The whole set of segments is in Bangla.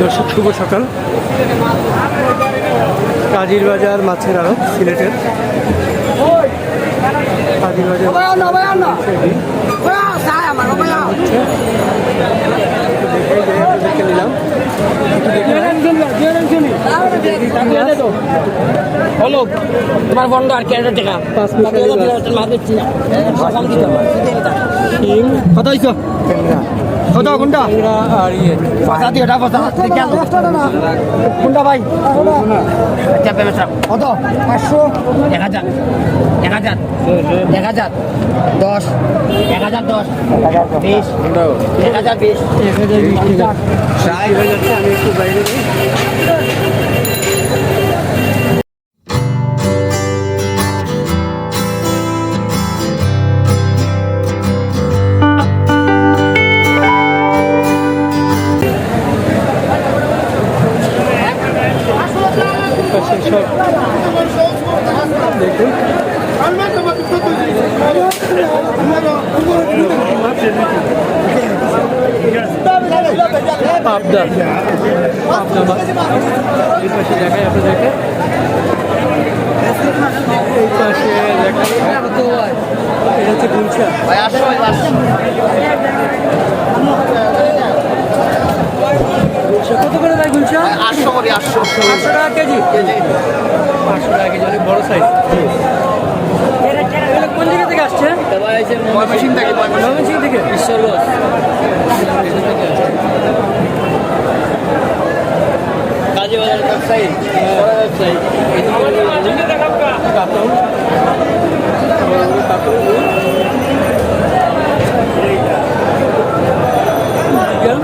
দর্শক শুভ সকাল। কাজির বাজার মাছের আড়ত সিলেটের। কাজির বাজার মাছের দিন। দেখে নিলাম। হলো তোমার বন্ধ আর কেন টাকা কত ট্যাংরা কত কোনটা দিয়ে ওটা পয়সা কোনটা ভাই। কত পাঁচশো। এক হাজার এক হাজার এক হাজার দশ এক হাজার দশ বিশ এক হাজার বিশ। এক হাজার বিশ পাবদা মাছ এই পাশে দেখাই আপনাদেরকে এই পাশে দেখাই এটা হচ্ছে গুলশা ভাই আসো আসো গুলশা কত করে দেয় গুলশা আটশো করে আটশো পাঁচশো টাকা কেজি। কেজি পাঁচশো টাকা কেজি অনেক বড় সাইজ কোন জায়গা থেকে আসছে ময়মনসিং থেকে? ময়মনসিং ময়মনসিং থেকে ঈশ্বরগঞ্জ কাজী বাজার ব্যবসায়ী বড় ব্যবসায়ী কাতল বড় বড় কাতল মৃগেল।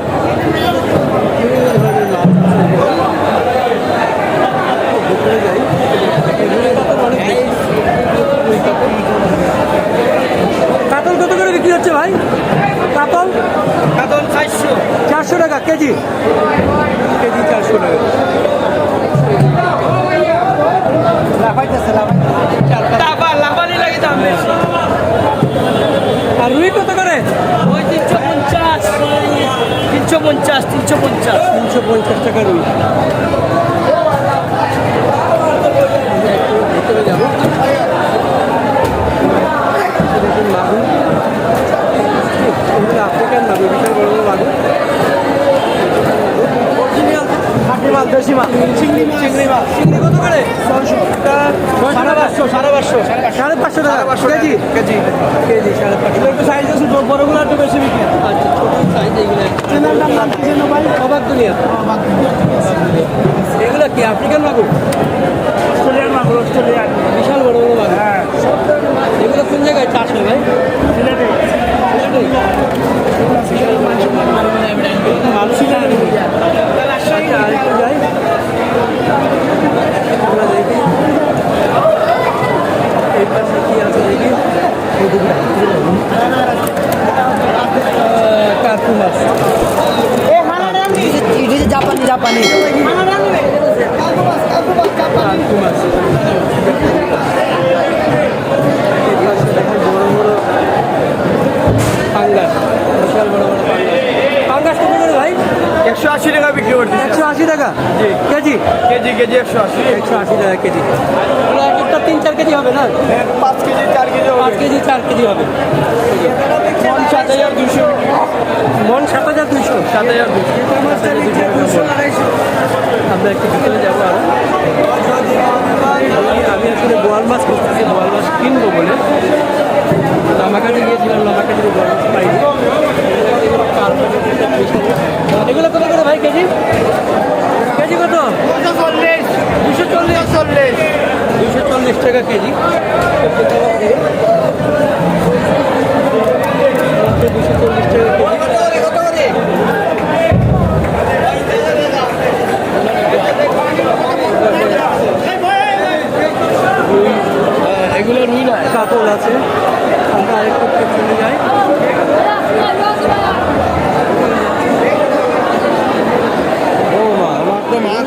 বিভিন্ন ধরনের মাছ আছে। ভিতরে যাই। রুই কাতল অনেক বেশি। রুই কাতল। কাতল কত করে বিক্রি হচ্ছে ভাই কাতল কাতল চারশো চারশো টাকা কেজি কেজি চারশো টাকা আর রুই কত করে ওই তিনশো পঞ্চাশ। তিনশো পঞ্চাশ তিনশো পঞ্চাশ তিনশো পঞ্চাশ টাকা রুই আফ্রিকান বড় বড় মাগুর মাছ দেশি মাছ চিংড়ি মাছ চিংড়ি মাছ চিংড়ি কত করে সাড়ে পাঁচশো সাড়ে পাঁচশো। সাড়ে পাঁচশো টাকা। কেজি? কেজি। কেজি সাড়ে পাঁচশো। একটু সাইজ আছে বড়গুলো একটু বেশি বিক্রি আচ্ছা ছোট সাইজ এগুলো নাম কি যেন ভাই? অবাক দুনিয়া। এগুলো কি আফ্রিকান মাগুর? অস্ট্রেলিয়ান মাগুর অস্ট্রেলিয়ান। বিশাল বড় বড় মাগুর। হ্যাঁ। এগুলো কোন জায়গায় চাষ হয় ভাই? সিলেটে। Gracias. কেজি? কেজি? কেজি একশো আশি। একশো আশি টাকা কেজি। এক একটা তিন চার কেজি হবে না? পাঁচ কেজি চার কেজি পাঁচ কেজি চার কেজি হবে। সাত হাজার দুশো মন সাত হাজার দুইশো। সাত হাজার দুশো আমরা একটু ভিতরে যাব আরও। আমি- আমি আসলে বোয়াল মাছ খুঁজতেছি বোয়াল মাছ কিনবো বলে। লামাকাটি গিয়েছিলাম লামাকাটি বোয়াল মাছ পাইনি এগুলো কত করে ভাই কেজি কেজি কত চল্লিশ দুশো দুশো চল্লিশ। টাকা কেজি। টাকা এগুলো রুই না কাতল আছে। আমরা আরেকটু চলে যাই। ও মা, আমার তো মাছ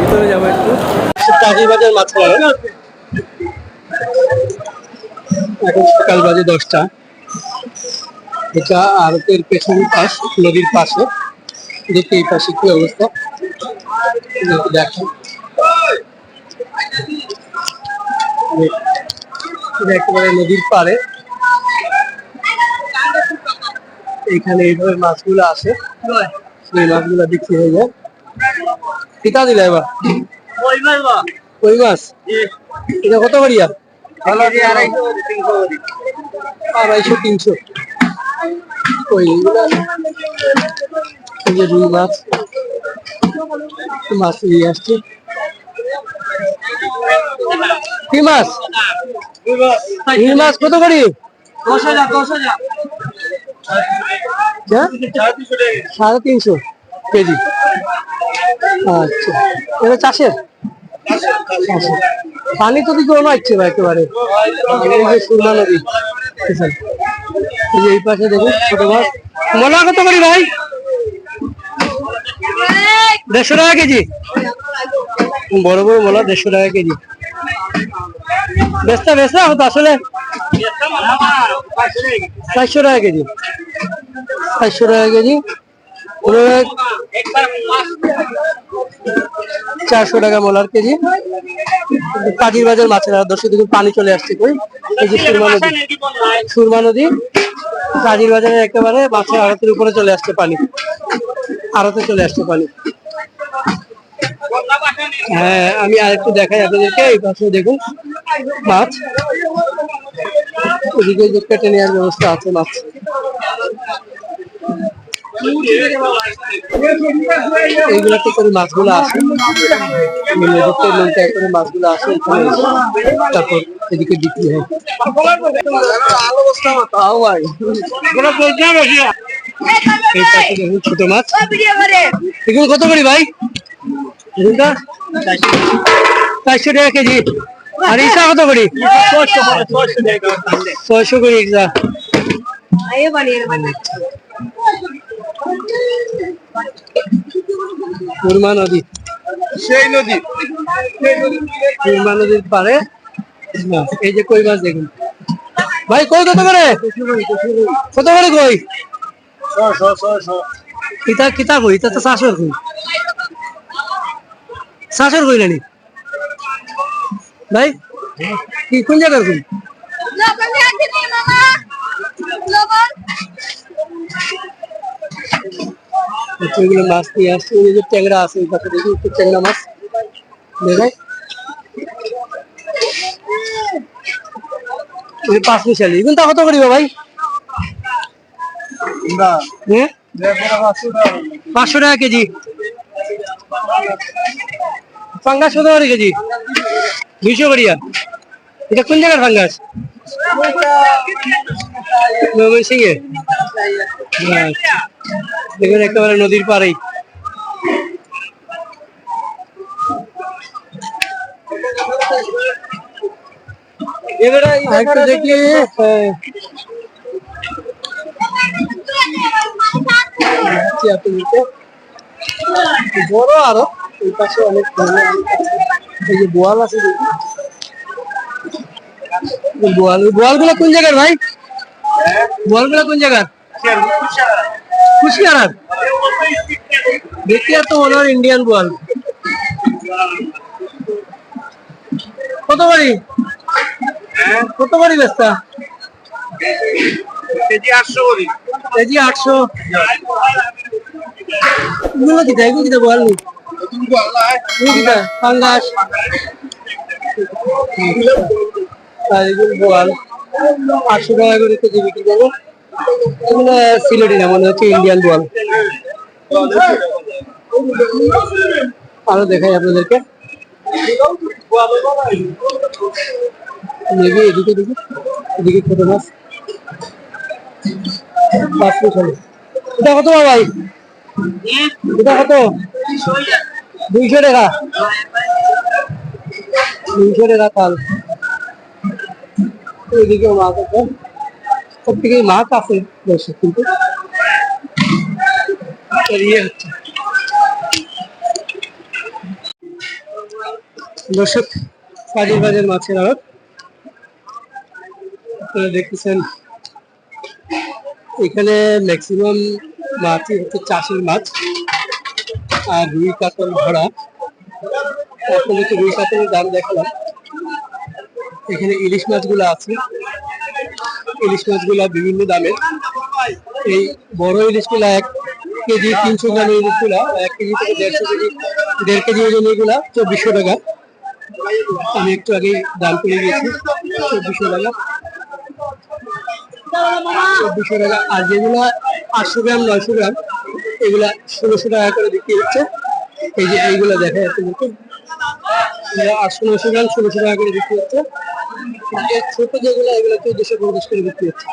ভিতরে যাব একটু। চাষিবাজার মাছ এখন সকাল বাজে দশটা। এটা আরতের পেছন পাশ, নদীর পাশে। দেখি এই পাশে কি অবস্থা। দেখেন একেবারে নদীর পাড়ে। এখানে এইভাবে মাছগুলো আসে। সেই মাছগুলো বিক্রি হয়ে যায়। টিকা দিলে এবার? কই মাছ এটা কত বাড়িয়া আড়াইশো তিনশো ওই যে রুই মাছ। মাছ নিয়ে আসছে? কি মাছ? রুই মাছ। কত করি? দশ হাজার দশ হাজার? সাড়ে তিনশো কেজি। আচ্ছা। চাষের। পানি তো দিকে না ইচ্ছে ভাই একেবারে। সুরমা নদী। এই পাশে দেখুন, ছোট মাছ। মোলা কত করি ভাই? দেড়শো টাকা কেজি। বড় বড় মোলা দেড়শো টাকা কেজি। বেচটা বেচটা হতো আসলে। চারশো টাকা কেজি। চারশো টাকা কেজি। চারশো টাকা মোলার কেজি। কাজির বাজার মাছের দর্শক দেখুন পানি চলে আসছে কই? এই যে সুরমা নদী। সুরমা নদী, কাজির বাজারে একেবারে মাছের আড়তের উপরে চলে আসছে পানি। আড়তে চলে আসছে পানি। হ্যাঁ আমি আরেকটু দেখাই আপনাদেরকে, এই পাশে দেখুন মাছ। ওদিকে কেটে নেওয়ার ব্যবস্থা আছে মাছ। এইগুলাতে করে মাছগুলো আসে। নৌকায় করে মাছগুলো আসে এখানে তারপর এদিকে বিক্রি হয়। তাও ভাই এই পাশে দেখুন ছোট মাছ। এগুলো কত করি ভাই? চারশো টাকা কেজি। আর ইসা কত করি? ছয়শো করি ইসা কুরমা নদী। সেই নদী। কুরমা নদীর পারে এই যে কই মাছ দেখুন। ভাই কই কত করে? কত করে কই? কিতা কিতা কই? এটা তো শাসর কই। শাসর কই নানি? ভাই কি কোন জায়গার কই? এগুলো মাছ নিয়ে আসছে ওই যে ট্যাংরা আছে ওই পাশে দেখি একটু ট্যাংরা মাছ। দেখাই ওই পাঁচ মিশালি কিন্তু কত করিব ভাই? পাঁচশো টাকা কেজি। ফাঙ্গাস কত করে কেজি? দুইশো করিয়া এটা কোন জায়গার ফাঙ্গাস? আচ্ছা। দেখুন একেবারে নদীর পাড়েই। দেখি। হ্যাঁ, যাচ্ছি আপনাদেরকে। বড় আরও এই পাশে অনেক এই যে বোয়াল আছে বোয়াল বোয়ালগুলো কোন জায়গার ভাই? বোয়ালগুলো কোন জায়গার? দেখি আর তো ইন্ডিয়ান বোয়াল কত বাড়ি? কত বাড়ি ব্যস্তা কেজি আটশো কেজি আটশো? এগুলো এগুলো পাঙ্গাস। আর এগুলো বোয়াল আটশো টাকা করে কেজি বিক্রি করব। এগুলো সিলেটি না, মনে হচ্ছে ইন্ডিয়ান বোয়াল আরও দেখাই আপনাদেরকে। দেখি, এদিকে দেখি। এদিকে ছোট মাছ। এটা কত ভাই? এটা কত? দুইশো টাকা। দুইশো টাকা তাল। এদিকে মাছ আছে। সব থেকে মাছ আছে দর্শক কিন্তু ইয়ে হচ্ছে। দর্শক কাজের বাজার মাছের আড়ত আপনারা দেখতেছেন এখানে ম্যাক্সিমাম মাছই হচ্ছে চাষের মাছ আর রুই কাতল ভরা আপনাদেরকে রুই কাতলের দাম দেখালাম। এখানে ইলিশ মাছগুলো আছে। ইলিশ মাছগুলা বিভিন্ন দামের এই বড় ইলিশগুলা এক কেজি, তিনশো গ্রাম ইলিশগুলা এক কেজি থেকে দেড়শো কেজি, দেড় কেজি ওজন এগুলা চব্বিশশো টাকা। আমি একটু আগে দাম করে গিয়েছি চব্বিশশো টাকা। চব্বিশশো টাকা। আর যেগুলো আটশো গ্রাম, নয়শো গ্রাম, এগুলা ষোলোশো টাকা করে বিক্রি হচ্ছে। এই যে এইগুলো দেখা যাচ্ছে আটশো, নয়শো গ্রাম, ষোলোশো টাকা করে বিক্রি হচ্ছে। ছোট যেগুলো এগুলো চোদ্দশো পঞ্চাশ করে বিক্রি হচ্ছে।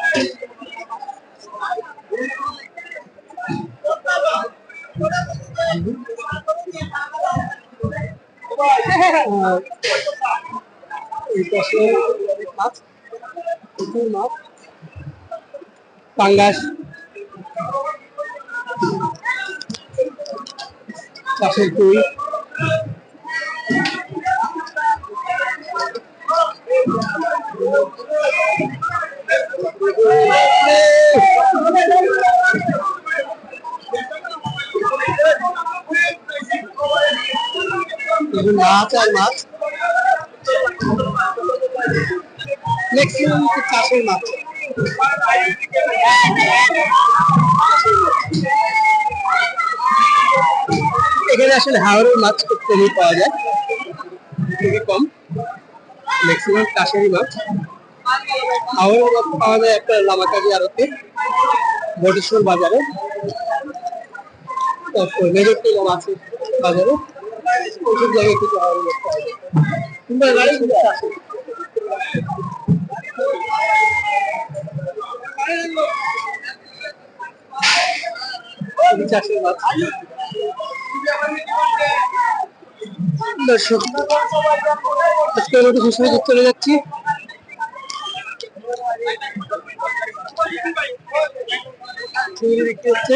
মাছ। মাছ। পাঙ্গাস। চাষের কুই মাছ ম্যাক্সিমাম মাছ এখানে আসলে হাওড়ের মাছ খুব কমই পাওয়া যায়। খুবই কম। ম্যাক্সিমাম চাষেরই মাছ। হাওড়ের মাছ পাওয়া যায় একটা লামাকাজি আড়তে, বটেশ্বর বাজারে। তারপর মেজরটি আছে বাজারে। ওইসব জায়গায় কিছু হাওড়ের মাছ পাওয়া যায় কিংবা গাড়ি শুধু চাষের খুবই চাষের মাছ দর্শক আজকে মতো শেষ হয়ে চলে যাচ্ছি চিংড়ি বিক্রি হচ্ছে